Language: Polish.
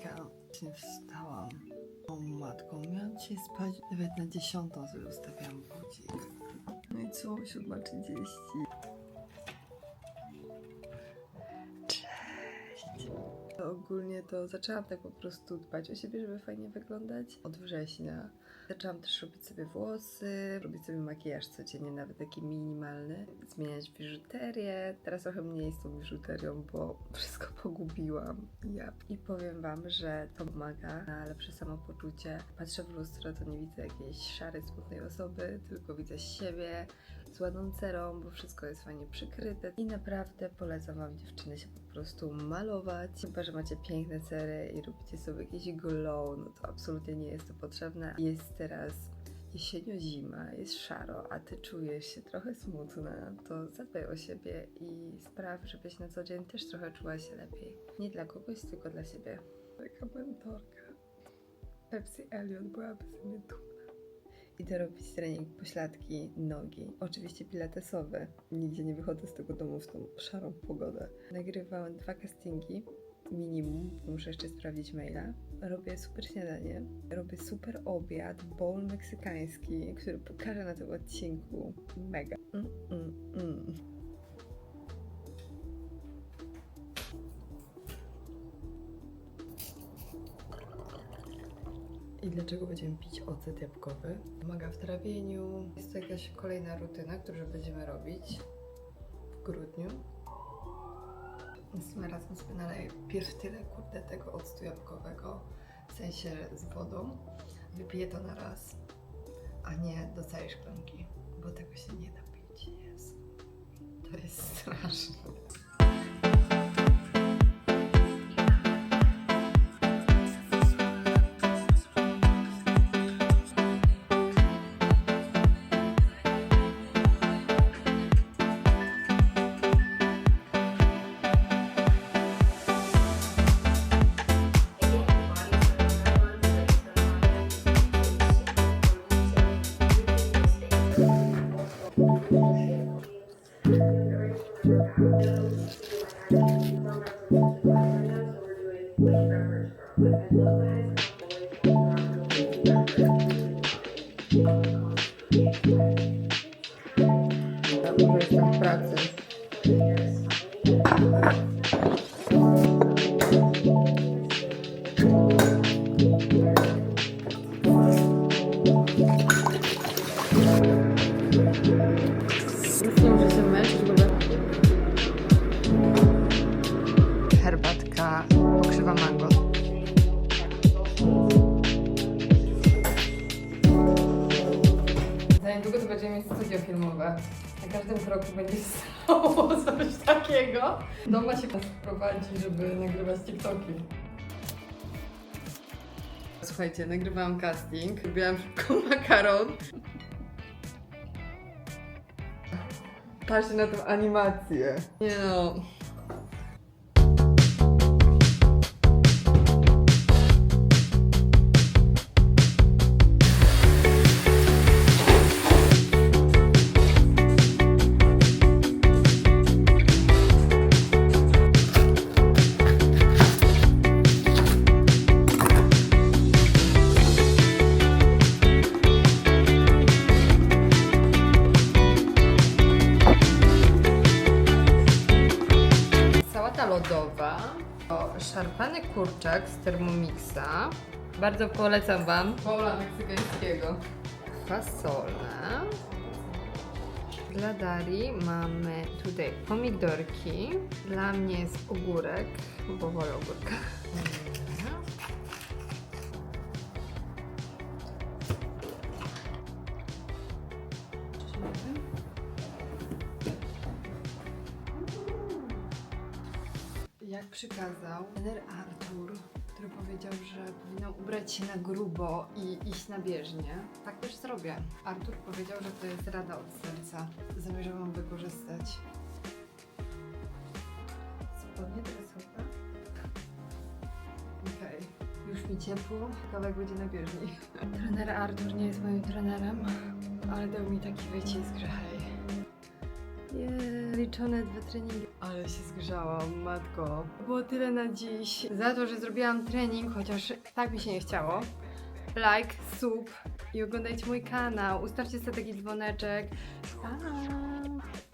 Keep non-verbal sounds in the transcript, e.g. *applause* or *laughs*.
Hejka, właśnie wstałam. O matką, miałam dzisiaj spać nawet na dziesiątą, sobie ustawiałam budzik. No i co, 7.30. Ogólnie to zaczęłam tak po prostu dbać o siebie, żeby fajnie wyglądać od września. Zaczęłam też robić sobie włosy, robić sobie makijaż codziennie, nawet taki minimalny, zmieniać biżuterię. Teraz trochę mniej z tą biżuterią, bo wszystko *laughs* pogubiłam. Ja. I powiem Wam, że to pomaga na lepsze samopoczucie. Patrzę w lustro, to nie widzę jakiejś szarej, smutnej osoby, tylko widzę siebie z ładną cerą, bo wszystko jest fajnie przykryte. I naprawdę polecam Wam dziewczyny się po prostu malować. Chyba, że macie piękne cery i robicie sobie jakiś glow, no to absolutnie nie jest to potrzebne. Jest teraz jesienio-zima, jest szaro, a Ty czujesz się trochę smutna, to zadbaj o siebie i spraw, żebyś na co dzień też trochę czuła się lepiej. Nie dla kogoś, tylko dla siebie. Taka mentorka. Pepsi Elliot byłaby ze mnie dumna. Idę robić trening pośladki, nogi. Oczywiście pilatesowe. Nigdzie nie wychodzę z tego domu w tą szarą pogodę. Nagrywałam dwa castingi. Minimum, muszę jeszcze sprawdzić maila. Robię super śniadanie, robię super obiad, bowl meksykański, który pokażę na tym odcinku. Mega. Mm, mm, mm. I dlaczego będziemy pić ocet jabłkowy? Pomaga w trawieniu. Jest to jakaś kolejna rutyna, którą będziemy robić w grudniu. Tym razem sobie naleję pierw tyle, kurde, tego octu jabłkowego, w sensie z wodą. Wypiję to na raz, a nie do całej szklanki, bo tego się nie da pić. Jezu. To jest straszne. Ja może jestem w mango. Za niedługo to będziemy mieć studio filmowe. Na każdym kroku będzie stało *laughs* coś takiego. Doma się prowadzi, żeby nagrywać TikToki. Słuchajcie, nagrywałam casting, robiłam szybko *laughs* makaron. Patrzcie na tą animację. Nie no. Sałata lodowa. Szarpany kurczak z Thermomixa. Bardzo polecam Wam. Pola meksykańskiego. Fasola. Dla Darii mamy tutaj pomidorki. Dla mnie jest ogórek, bo wolę ogórka. Jak przykazał trener Artur, który powiedział, że powinnam ubrać się na grubo i iść na bieżnię, tak też zrobię. Artur powiedział, że to jest rada od serca. Zamierzam ją wykorzystać. Spodnie dresowe. Okej, już mi ciepło, kawałek będzie na bieżni. Trener Artur nie jest moim trenerem, ale dał mi taki wycisk, że hej. Yeah, liczone dwa treningi. Ale się zgrzałam, matko. Było tyle na dziś. Za to, że zrobiłam trening, chociaż tak mi się nie chciało. Like, sub i oglądajcie mój kanał. Ustawcie sobie taki dzwoneczek. Pa!